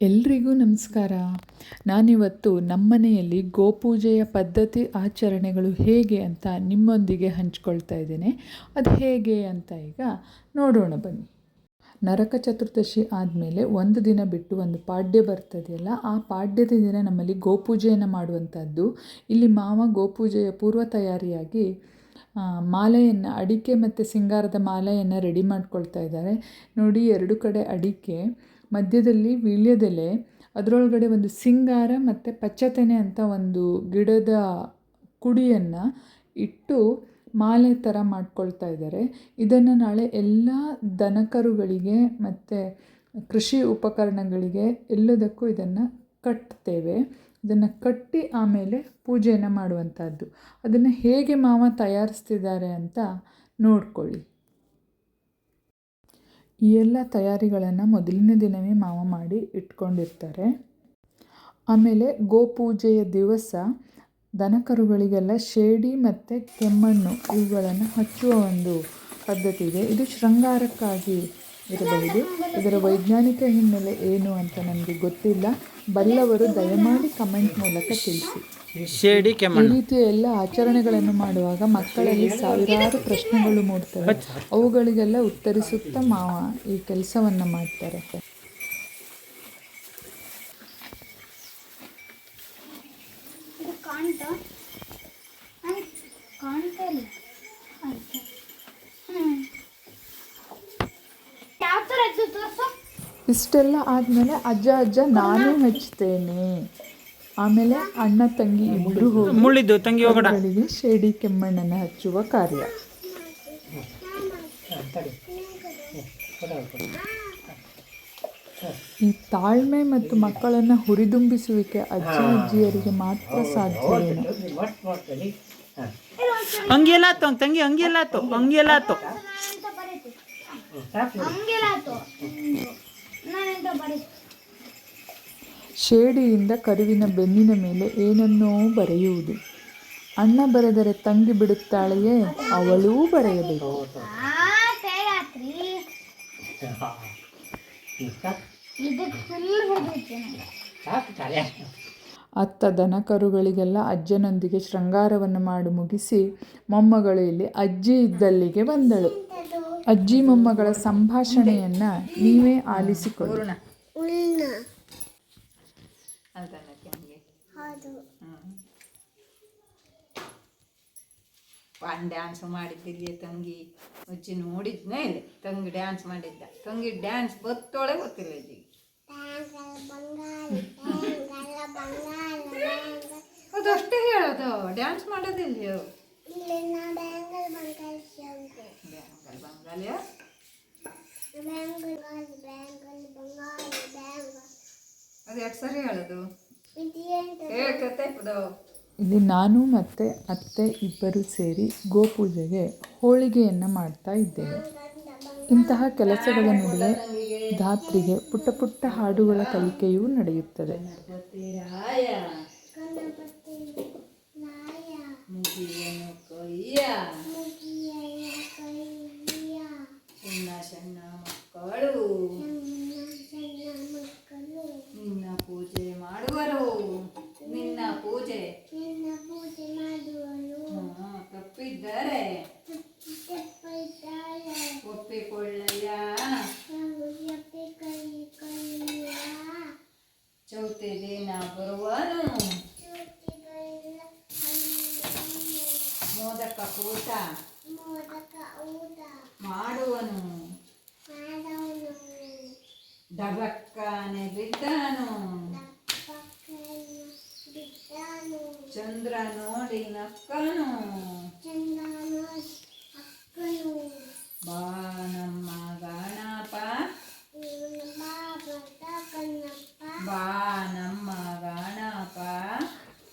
ಎಲ್ರಿಗೂ ನಮಸ್ಕಾರ. ನಾನಿವತ್ತು ನಮ್ಮನೆಯಲ್ಲಿ ಗೋಪೂಜೆಯ ಪದ್ಧತಿ ಆಚರಣೆಗಳು ಹೇಗೆ ಅಂತ ನಿಮ್ಮೊಂದಿಗೆ ಹಂಚ್ಕೊಳ್ತಾ ಇದ್ದೇನೆ. ಅದು ಹೇಗೆ ಅಂತ ಈಗ ನೋಡೋಣ ಬನ್ನಿ. ನರಕ ಚತುರ್ದಶಿ ಆದಮೇಲೆ ಒಂದು ದಿನ ಬಿಟ್ಟು ಒಂದು ಪಾಡ್ಯ ಬರ್ತದೆಯಲ್ಲ, ಆ ಪಾಡ್ಯದ ದಿನ ನಮ್ಮಲ್ಲಿ ಗೋಪೂಜೆಯನ್ನು ಮಾಡುವಂಥದ್ದು. ಇಲ್ಲಿ ಮಾವ ಗೋಪೂಜೆಯ ಪೂರ್ವ ತಯಾರಿಯಾಗಿ ಮಾಲೆಯನ್ನು, ಅಡಿಕೆ ಮತ್ತು ಸಿಂಗಾರದ ಮಾಲೆಯನ್ನು ರೆಡಿ ಮಾಡ್ಕೊಳ್ತಾ ಇದ್ದಾರೆ. ನೋಡಿ, ಎರಡು ಕಡೆ ಅಡಿಕೆ. ಮಧ್ಯದಲ್ಲಿ ವೀಳ್ಯದೆಲೆ, ಅದರೊಳಗಡೆ ಒಂದು ಸಿಂಗಾರ ಮತ್ತು ಪಚ್ಚತೆನೆ ಅಂತ ಒಂದು ಗಿಡದ ಕುಡಿಯನ್ನು ಇಟ್ಟು ಮಾಲೆ ಥರ ಮಾಡ್ಕೊಳ್ತಾ ಇದ್ದಾರೆ. ಇದನ್ನು ನಾಳೆ ಎಲ್ಲ ದನಕರುಗಳಿಗೆ ಮತ್ತು ಕೃಷಿ ಉಪಕರಣಗಳಿಗೆ ಎಲ್ಲದಕ್ಕೂ ಇದನ್ನು ಕಟ್ತೇವೆ. ಇದನ್ನು ಕಟ್ಟಿ ಆಮೇಲೆ ಪೂಜೆಯನ್ನು ಮಾಡುವಂಥದ್ದು ಅದನ್ನು ಹೇಗೆ ಮಾವ ತಯಾರಿಸ್ತಿದ್ದಾರೆ ಅಂತ ನೋಡ್ಕೊಳ್ಳಿ. ಈ ಎಲ್ಲ ತಯಾರಿಗಳನ್ನು ಮೊದಲನೇ ದಿನವೇ ಮಾವ ಮಾಡಿ ಇಟ್ಕೊಂಡಿರ್ತಾರೆ. ಆಮೇಲೆ ಗೋಪೂಜೆಯ ದಿವಸ ದನಕರುಗಳಿಗೆಲ್ಲ ಶೇಡಿ ಮತ್ತು ಕೆಮ್ಮಣ್ಣು ಇವುಗಳನ್ನು ಹಚ್ಚುವ ಒಂದು ಪದ್ಧತಿ ಇದೆ. ಇದು ಶೃಂಗಾರಕ್ಕಾಗಿ ಇರಬಹುದು. ಇದರ ವೈಜ್ಞಾನಿಕ ಹಿನ್ನೆಲೆ ಏನು ಅಂತ ನನಗೆ ಗೊತ್ತಿಲ್ಲ. ಬಲ್ಲವರು ದಯಮಾಡಿ ಕಮೆಂಟ್ ಮೂಲಕ ತಿಳಿಸಿ. ಈ ರೀತಿಯ ಎಲ್ಲ ಆಚರಣೆಗಳನ್ನು ಮಾಡುವಾಗ ಮಕ್ಕಳಲ್ಲಿ ಸಾವಿರಾರು ಪ್ರಶ್ನೆಗಳು ಮೂಡ್ತವೆ. ಅವುಗಳಿಗೆಲ್ಲ ಉತ್ತರಿಸುತ್ತಾ ಮಾವ ಈ ಕೆಲಸವನ್ನು ಮಾಡ್ತಾರೆ. ಇಷ್ಟೆಲ್ಲ ಆದಮೇಲೆ ಅಜ್ಜ ಅಜ್ಜ ನಾನು ಹಚ್ತೇನೆ ಆಮೇಲೆ ಅಣ್ಣ ತಂಗಿ ಇಬ್ಬರು ಮುಳ್ಳಿದ್ದು ತಂಗಿ ಹೋಗಿ ಶೇಡಿ ಕೆಮ್ಮಣ್ಣನ್ನು ಹಚ್ಚುವ ಕಾರ್ಯ ಈ ತಾಳ್ಮೆ ಮತ್ತು ಮಕ್ಕಳನ್ನು ಹುರಿದುಂಬಿಸುವಿಕೆ ಅಜ್ಜ ಅಜ್ಜಿಯರಿಗೆ ಮಾತ್ರ ಸಾಧ್ಯ ಹಂಗೆಲ್ಲ ಆತು ತಂಗಿ ಹಂಗೆಲ್ಲ ಆತು ಹಂಗೆಲ್ಲ ಆತು ಅಂತ ಬರೀತು ಹಂಗೆಲ್ಲ ಆಯ್ತು ನಾನೆಂತ ಬರೀತು ಶೇಡಿಯಿಂದ ಕರುವಿನ ಬೆನ್ನಿನ ಮೇಲೆ ಏನನ್ನೋ ಬರೆಯುವುದು. ಅಣ್ಣ ಬರೆದರೆ ತಂಗಿ ಬಿಡುತ್ತಾಳೆಯೇ? ಅವಳೂ ಬರೆಯಬೇಕು. ಅತ್ತ ದನ ಕರುಗಳಿಗೆಲ್ಲ ಅಜ್ಜನೊಂದಿಗೆ ಶೃಂಗಾರವನ್ನು ಮಾಡಿ ಮುಗಿಸಿ, ಮೊಮ್ಮಗಳು ಇಲ್ಲಿ ಅಜ್ಜಿ ಇದ್ದಲ್ಲಿಗೆ ಬಂದಳು. ಅಜ್ಜಿ ಮೊಮ್ಮಗಳ ಸಂಭಾಷಣೆಯನ್ನು ನೀವೇ ಆಲಿಸಿಕೊಳ್ಳಿ. ಪಾನ್ ಡ್ಯಾನ್ಸ್ ಮಾಡಿದ್ದಿಲ್ಲಿ ತಂಗಿ? ಅಜ್ಜಿ ನೋಡಿದ್ನೇ ಇಲ್ಲ ತಂಗಿ ಡ್ಯಾನ್ಸ್ ಮಾಡಿದ್ದ. ತಂಗಿ ಡ್ಯಾನ್ಸ್ ಬತ್ತೋಳೆ ಗೊತ್ತಿಲ್ಲ ಈಗ ಅದಷ್ಟೇ ಹೇಳೋದು. ಡ್ಯಾನ್ಸ್ ಮಾಡೋದಿಲ್ಲ ಬ್ಯಾಂಗಲ್ ಬಂಗಾಲಿಯ ಅದು ಎಷ್ಟು ಸರಿ ಹೇಳೋದು. ಹೇಳ್ಕತ್ತೆ ಇಲ್ಲಿ ನಾನು ಮತ್ತೆ ಅತ್ತೆ ಇಬ್ಬರು ಸೇರಿ ಗೋಪೂಜೆಗೆ ಹೋಳಿಗೆಯನ್ನು ಮಾಡ್ತಾ ಇದ್ದೇವೆ. ಇಂತಹ ಕೆಲಸಗಳ ನಡುವೆ ಧಾತ್ರಿಗೆ ಪುಟ್ಟ ಪುಟ್ಟ ಹಾಡುಗಳ ಕಲಿಕೆಯೂ ನಡೆಯುತ್ತದೆ. ಮಕ್ಕಳು ಚಂದ್ರ ನೋಡಿ ನಕ್ಕನು. ಬಾ ನಮ್ಮ ಗಣಪ. ಬಾ ನಮ್ಮ ಗಣಪ.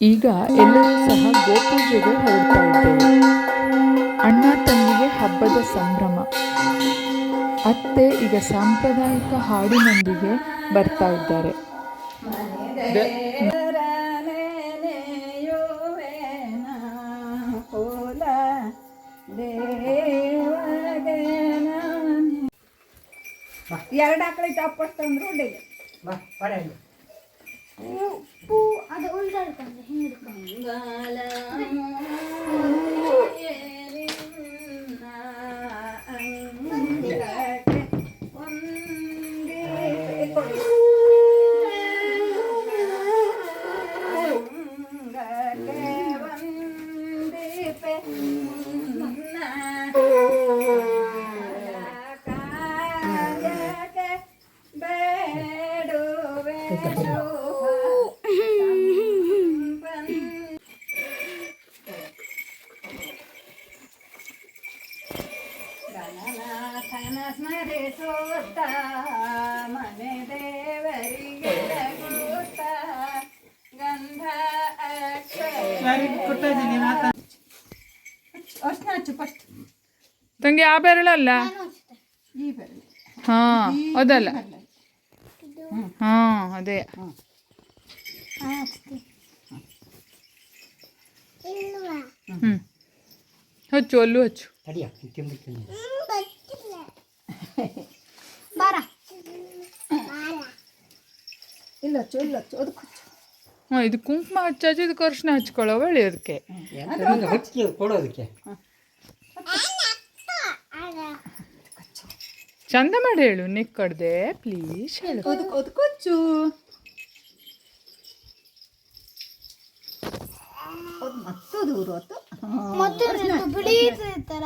ಈಗ ಎಲ್ಲರೂ ಸಹ ಗೋಪೂಜೆಗೆ ಹೋಗ್ತಾ ಇದ್ದೇವೆ ಅಣ್ಣ ತಂಗಿಗೆ ಹಬ್ಬದ ಸಂಭ್ರಮ. ಅತ್ತೆ ಈಗ ಸಾಂಪ್ರದಾಯಿಕ ಹಾಡಿನೊಂದಿಗೆ ಬರ್ತಾ ಇದ್ದಾರೆ. ಎರಡು ಆಕಳ ತಪ್ಪಷ್ಟು ಅಂದ್ರೆ ಉಂಡಿಗೆ ಪೂ ಅದು ಉಳ್ದಾಡ್ಕೊಂಡು ಹಿಂಗೆ ಹಚ್ಚು ಫಸ್ಟ್ ತಂಗಿ ಆ ಬೆರಳಲ್ಲ ಈ ಬೆರಳು ಹಾ ಅದಲ್ಲ ಇದು ಹಾ ಅದೇ ಆಸ್ತಿ ಇಲ್ವಾ ಹ್ಮ್ ಹಚ್ಚು ಅಲ್ಲೂ ಹಚ್ಚು ಗೊತ್ತಿಲ್ಲ ಬಾರ ಬಾರ ಇಲ್ಲ ಹಚ್ಚು ಇಲ್ಲ ಹಚ್ಚು ಅದಕ್ಕೆ ಹಚ್ಚು ಹಾಂ ಇದು ಕುಂಕುಮ ಹಚ್ಚಾಚು ಇದಕ್ಕೆ ಅರ್ಶಿನ ಹಚ್ಕೊಳ್ಳೋ ಒಳ್ಳೆಯದಕ್ಕೆ ಕೊಡೋದಕ್ಕೆ ಚಂದ ಮಾಡಿ ಹೇಳು ನೆಕ್ ಕಡ್ದೆ ಪ್ಲೀಸ್ ಹೇಳು. ಕೊಚ್ಚು. ಮತ್ತು ದೂರ ಹೊತ್ತು ಮತ್ತೆ ಬೆಳೀತಿರ್ತಾರ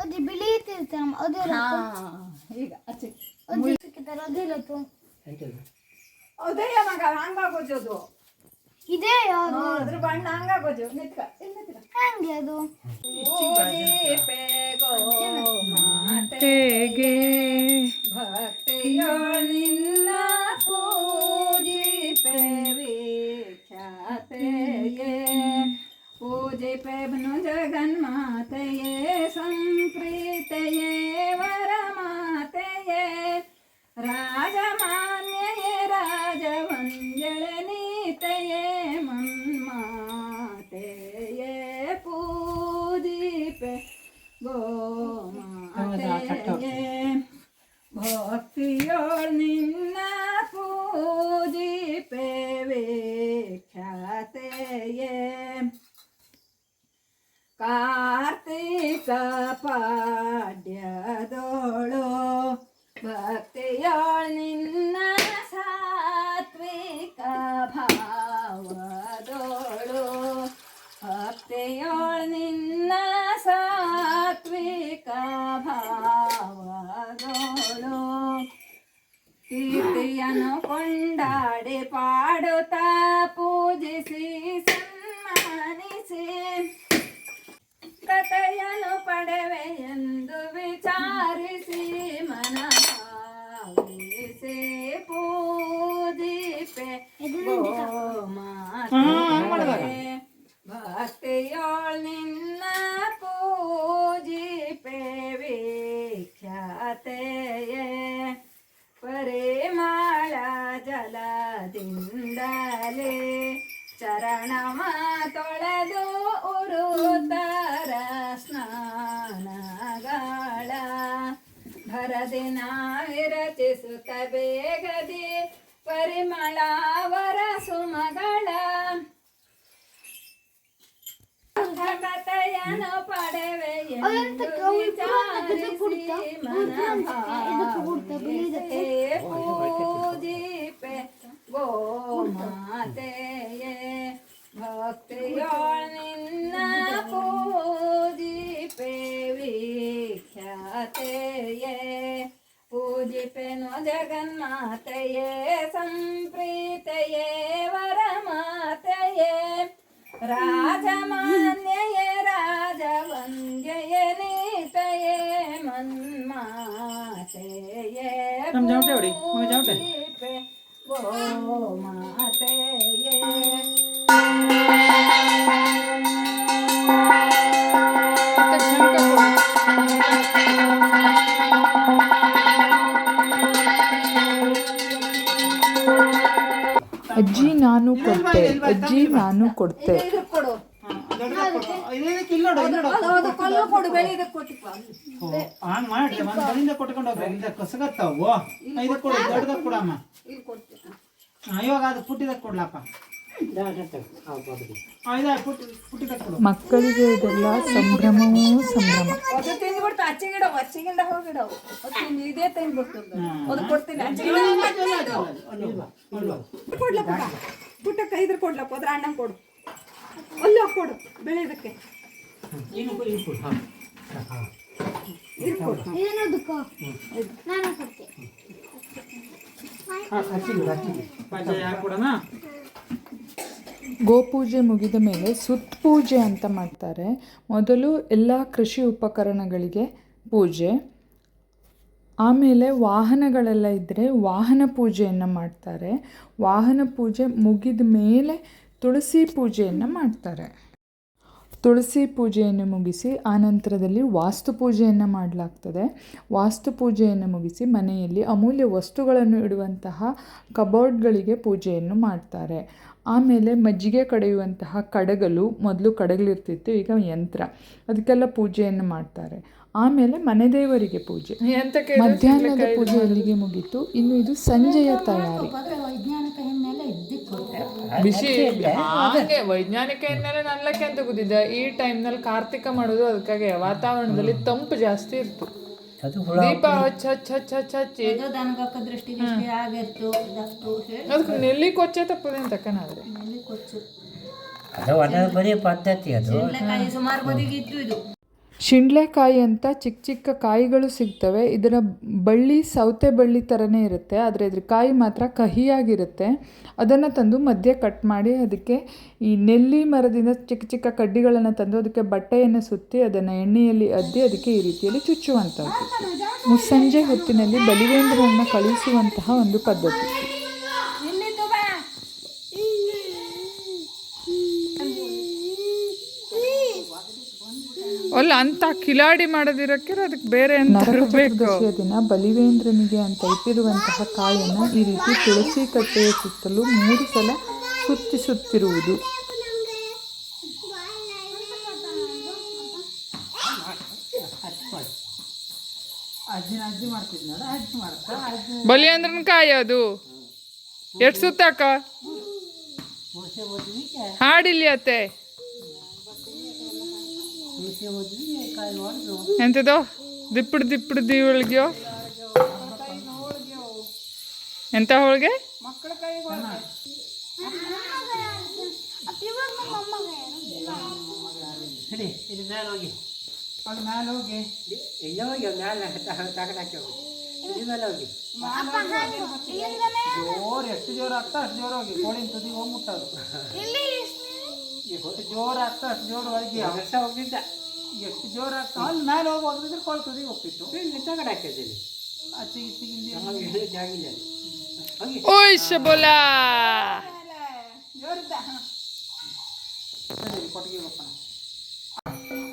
ಅದು ಬಿಳಿ ಇರ್ತಾರ ಅದು ಈಗ ಸಿಕ್ಕಿತಾರ ಅದಿರತ್ತು ಅದೇ ಮಗ ಹಂಗಾಗೋಜೋದು ಇದೇ ಯಾವುದು? ಅದ್ರ ಬಣ್ಣ ಹಂಗಾಗೋಜು ನಿತ್ಕ ಹಂಗೆ ಅದು. ಪೂಜಿಪೆ ಗೋ ಮಾತೆ ಹೇಗೆ ಭಕ್ತಿಯೋ ನಿನ್ನ ಪೂಜಿಪೆ ವಿಖ್ಯಾತೆಯೇ ಪೂಜಿಪೆ ಬನು ಜಗನ್ಮಾತೆಯೇ ಸಂಪ್ರೀತೆಯೇ ಕಾರ್ತಿಕ ಭರದಿನ ವಿರಚಿಸುತ್ತ ಬೇಗದಿ ಪರಿಮಳವರ ಸುಮಗಳ ಕಥೆಯನ್ನು ಪಡೆವೆ ಎಂದು ವಿಚಾರಿಸಿ ಮನ ಭಾವಿಸಿ ಪೂಜಿಪೆ ಗೋಮಾತೆಯೇ ಭಕ್ತಿಯೋಳ್ ಮನ್ಮಾತೆಯೇ ನಮ್ ಜಮಟೆ ಹೊಡಿ, ಮಗ ಜಮಟೆ. ಪೂಜಿಪೆ ಗೋಮಾತೆಯೇ ಅಜ್ಜಿ ನಾನು ಕೊಡ್ತೆ ಅಜ್ಜಿ ನಾನು ಕೊಡ್ತೆ ಇದು ಕೊಡು. ಮಾಡಿ ಒಂದ್ ಬಲಿಂದ ಕೊಟ್ಕೊಂಡು ಹೋಗ್ರಿ ಇಲ್ಲ ಕಸಗತ್ತಾವು. ಇದಕ್ಕೆ ಕೊಡು ದೊಡ್ಡದಾಗ ಕೊಡಮ್ಮ. ಹಾ, ಇವಾಗ ಅದು ಪುಟ್ಟಿದ ಕೊಡ್ಲಪ್ಪ. ಆ, ಇದೆ ಪುಟ್ಟಿ ಪುಟ್ಟಿದ ಕೊಡು. ಮಕ್ಕಳಿಗೆ ಇದೆಲ್ಲ ಸಂಭ್ರಮವೂ ಸಂಭ್ರಮ. ಅದು ತಿಂದ್ಬಿಡ್ತು ಅಚ್ಚಿಗಿಡ ಅಚ್ಚಿಗಿಂದ ಹೋಗಿಡವು. ತಿಂದು ಇದೇ ತಿಂದ್ಬಿಡ್ತು ಅದು. ಕೊಡ್ತೀನಿ ಅಚ್ಚಿಗಿಡ ಕೊಡ್ಲ ಪುಟ್ಟ ಪುಟ್ಟಕ್ಕ ಇದ್ರ ಕೊಡ್ಲಪ್ಪ ಅದ್ರ ಅಣ್ಣ ಕೊಡು. ಅಲ್ಲ ಕೊಡು ಬೆಳೆಯೋದಕ್ಕೆ ಗೋಪೂಜೆ ಮುಗಿದ ಮೇಲೆ ಸುತ್ ಪೂಜೆ ಅಂತ ಮಾಡ್ತಾರೆ. ಮೊದಲು ಎಲ್ಲ ಕೃಷಿ ಉಪಕರಣಗಳಿಗೆ ಪೂಜೆ. ಆಮೇಲೆ ವಾಹನಗಳೆಲ್ಲ ಇದ್ದರೆ ವಾಹನ ಪೂಜೆಯನ್ನು ಮಾಡ್ತಾರೆ. ವಾಹನ ಪೂಜೆ ಮುಗಿದ ಮೇಲೆ ತುಳಸಿ ಪೂಜೆಯನ್ನು ಮಾಡ್ತಾರೆ. ತುಳಸಿ ಪೂಜೆಯನ್ನು ಮುಗಿಸಿ ಆನಂತರದಲ್ಲಿ ವಾಸ್ತು ಪೂಜೆಯನ್ನು ಮಾಡಲಾಗ್ತದೆ. ವಾಸ್ತು ಪೂಜೆಯನ್ನು ಮುಗಿಸಿ ಮನೆಯಲ್ಲಿ ಅಮೂಲ್ಯ ವಸ್ತುಗಳನ್ನು ಇಡುವಂತಹ ಕಬೋರ್ಡ್ಗಳಿಗೆ ಪೂಜೆಯನ್ನು ಮಾಡ್ತಾರೆ. ಆಮೇಲೆ ಮಜ್ಜಿಗೆ ಕಡೆಯುವಂತಹ ಕಡಗಲು ಮೊದಲು ಕಡಗಲಿರ್ತಿತ್ತು ಈಗ ಯಂತ್ರ. ಅದಕ್ಕೆಲ್ಲ ಪೂಜೆಯನ್ನು ಮಾಡ್ತಾರೆ. ಆಮೇಲೆ ಮನೆ ದೇವರಿಗೆ ಪೂಜೆ. ಮಧ್ಯಾಹ್ನದ ಪೂಜೆ ಅಲ್ಲಿಗೆ ಮುಗೀತು. ಇನ್ನು ಇದು ಸಂಜೆಯ ತಯಾರಿ. ಬಿಸಿ ಹಾಗೆ ವೈಜ್ಞಾನಿಕ ಹಿನ್ನೆಲೆ ನನ್ಲಕ್ಕೆ ಅಂತ ಗೊತ್ತಿದ್ದೆ ಈ ಟೈಮ್ನಲ್ಲಿ ಕಾರ್ತಿಕ ಮಾಡೋದು ಅದಕ್ಕಾಗಿ ವಾತಾವರಣದಲ್ಲಿ ತಂಪು ಜಾಸ್ತಿ ಇರ್ತು. ಅದು ದೀಪ ಹಚ್ಚ ಹಚ್ಚ ಹಚ್ಚ ಹಚ್ಚ ಹಚ್ಚಿ. ಅದಕ್ಕೆ ನೆಲ್ಲಿ ಕೊಚ್ಚೆ ತಪ್ಪದೆ ಅಂತ ತಕ್ಕನಾದ್ರೆ ಅದು ಬರೀ ಪದ್ಧತಿ ಅದು. ಸುಮಾರು ಬದಿಗೆ ಇತ್ತು ಇದು. ಶಿಂಡ್ಲೆಕಾಯಿ ಅಂತ ಚಿಕ್ಕ ಚಿಕ್ಕ ಕಾಯಿಗಳು ಸಿಗ್ತವೆ. ಇದರ ಬಳ್ಳಿ ಸೌತೆ ಬಳ್ಳಿ ಥರನೇ ಇರುತ್ತೆ. ಆದರೆ ಇದ್ರ ಕಾಯಿ ಮಾತ್ರ ಕಹಿಯಾಗಿರುತ್ತೆ. ಅದನ್ನು ತಂದು ಮಧ್ಯೆ ಕಟ್ ಮಾಡಿ ಅದಕ್ಕೆ ಈ ನೆಲ್ಲಿ ಮರದಿಂದ ಚಿಕ್ಕ ಚಿಕ್ಕ ಕಡ್ಡಿಗಳನ್ನು ತಂದು ಅದಕ್ಕೆ ಬಟ್ಟೆಯನ್ನು ಸುತ್ತಿ ಅದನ್ನು ಎಣ್ಣೆಯಲ್ಲಿ ಅದ್ದಿ ಅದಕ್ಕೆ ಈ ರೀತಿಯಲ್ಲಿ ಚುಚ್ಚುವಂಥದ್ದು. ಮುಸ್ಸಂಜೆ ಹೊತ್ತಿನಲ್ಲಿ ಬಲಿವೇಂದ್ರವನ್ನು ಕಳುಹಿಸುವಂತಹ ಒಂದು ಪದ್ಧತಿ. ಅಲ್ಲ ಅಂತ ಕಿಲಾಡಿ ಮಾಡದಿರಕ್ಕೆ ಅದಕ್ಕೆ ಬೇರೆ ಚತುರ್ದಶಿಯ ದಿನ ಬಲಿವೇಂದ್ರನಿಗೆ ಅಂತ ಇಟ್ಟಿರುವಂತಹ ಕಾಯನ್ನು ಈ ರೀತಿ ತುಳಸಿ ಕಟ್ಟೆಯ ಸುತ್ತಲೂ ಮೂರು ಸಲ ಸುತ್ತಿಸುತ್ತಿರುವುದು ಬಲಿಯಂದ್ರನ ಕಾಯಿ ಅದು. ಎಷ್ಟು ಸುತ್ತಾಕ? ಹಾಡಿಲಿ ಅತ್ತೆ. ಎಂತದೋ? ದಿಪ್ಪಡು ದಿಪ್ಪಡು ದೀವಳಿಗ್ಯೋ ಎಂತ ಹೋಳಿಗೆ? ಹಿಡಿ ಇದು ಮೇಲೆ ಹೋಗಿ. ಅಲ್ಲಿ ಮೇಲೆ ಹೋಗಿ. ಇಲ್ಲ ಹೋಗಿ ಮೇಲೆ ತಗಡಾಕಿ ಹೋಗಿ. ಇದು ಮೇಲೆ ಹೋಗಿ. ಜೋರು ಎಷ್ಟು ಜೋರು ಆಗ್ತಾ ಅಷ್ಟು ಜೋರು ಹೋಗಿ. ಕೋಳಿನ ತುದಿ ಹೋಗಿ ಮುಟ್ಟೋದು ಜೋರು ಆಗ್ತಾ ಅಷ್ಟು ಜೋರು ಹೋಗಿ. ಹೋಗಿದ್ದ. ಎಷ್ಟು ಜೋರ ಕಾಲ್ ಅಲ್ಲಿ ಮೇಲೆ ಹೋಗಿ ಹೋಗಿದ್ರೆ ಕೋಳಿ ತುದಿಗೆ ಹೋಗ್ತಿತ್ತು. ಇಲ್ಲಿ ಇಚ್ಚಿಗೆ ನಮಗೆ ಹೇಳಿ ಜಾಗಿಲ್ಲ ಅಲ್ಲಿ. ಓಯ್ ಶಬೋಲಾ! ಕೊಟ್ಟಿಗೆ ಹೋಗ್ತಾನೆ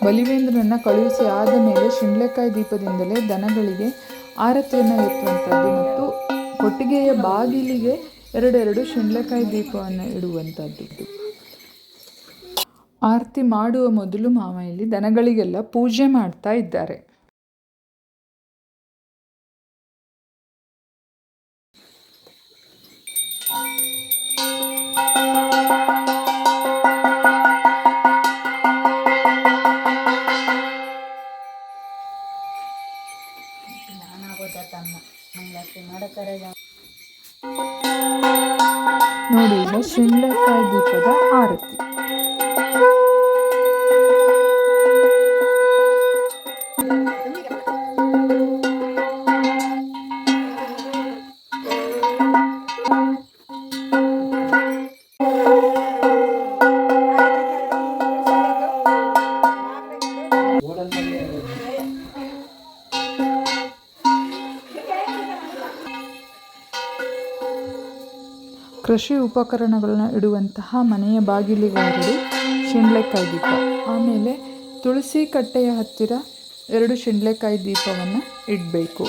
ಬಲಿವೇಂದ್ರನನ್ನ ಕಳುಹಿಸಿ ಆದ ಮೇಲೆ ಶಿಂಡ್ಲೆಕಾಯಿ ದೀಪದಿಂದಲೇ ದನಗಳಿಗೆ ಆರತಿಯನ್ನು ಎತ್ತುವಂಥದ್ದು ಮತ್ತು ಕೊಟ್ಟಿಗೆಯ ಬಾಗಿಲಿಗೆ ಎರಡೆರಡು ಶಿಂಡ್ಲೆಕಾಯಿ ದೀಪವನ್ನು ಇಡುವಂಥದ್ದು. ಆರತಿ ಮಾಡುವ ಮೊದಲು ಮಾವ ಇಲ್ಲಿ ದನಗಳಿಗೆಲ್ಲ ಪೂಜೆ ಮಾಡ್ತಾ ಇದ್ದಾರೆ. ನೋಡಿ ಈಗ ದೀಪದ ಆರತಿ. ಕೃಷಿ ಉಪಕರಣಗಳನ್ನ ಇಡುವಂತಹ ಮನೆಯ ಬಾಗಿಲಿಗೆ ಶಿಂಡ್ಲೆಕಾಯಿ ದೀಪ. ಆಮೇಲೆ ತುಳಸಿ ಕಟ್ಟೆಯ ಹತ್ತಿರ ಎರಡು ಶಿಂಡ್ಲೆಕಾಯಿ ದೀಪವನ್ನು ಇಡಬೇಕು.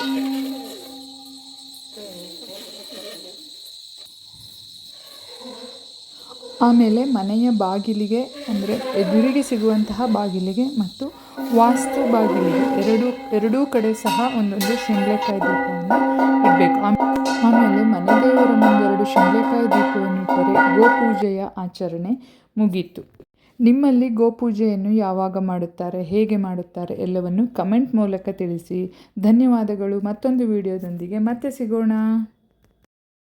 ಆಮೇಲೆ ಮನೆಯ ಬಾಗಿಲಿಗೆ ಅಂದರೆ ಎದುರಿಗೆ ಸಿಗುವಂತಹ ಬಾಗಿಲಿಗೆ ಮತ್ತು ವಾಸ್ತು ಬಾಗಿಲಿಗೆ ಎರಡೂ ಎರಡೂ ಕಡೆ ಸಹ ಒಂದೊಂದು ಶಿಂಡ್ಲೆಕಾಯಿ ದೀಪವನ್ನು ಇಡಬೇಕು ಆಮೇಲೆ ಮನೆದೇವರ ಮುಂದೆರಡು ಶಿಂಗೇಕಾಯಿ ದೀಪವನ್ನು ಇಟ್ಟರೆ ಗೋಪೂಜೆಯ ಆಚರಣೆ ಮುಗೀತು. ನಿಮ್ಮಲ್ಲಿ ಗೋಪೂಜೆಯನ್ನು ಯಾವಾಗ ಮಾಡುತ್ತಾರೆ, ಹೇಗೆ ಮಾಡುತ್ತಾರೆ ಎಲ್ಲವನ್ನು ಕಮೆಂಟ್ ಮೂಲಕ ತಿಳಿಸಿ. ಧನ್ಯವಾದಗಳು. ಮತ್ತೊಂದು ವಿಡಿಯೋದೊಂದಿಗೆ ಮತ್ತೆ ಸಿಗೋಣ.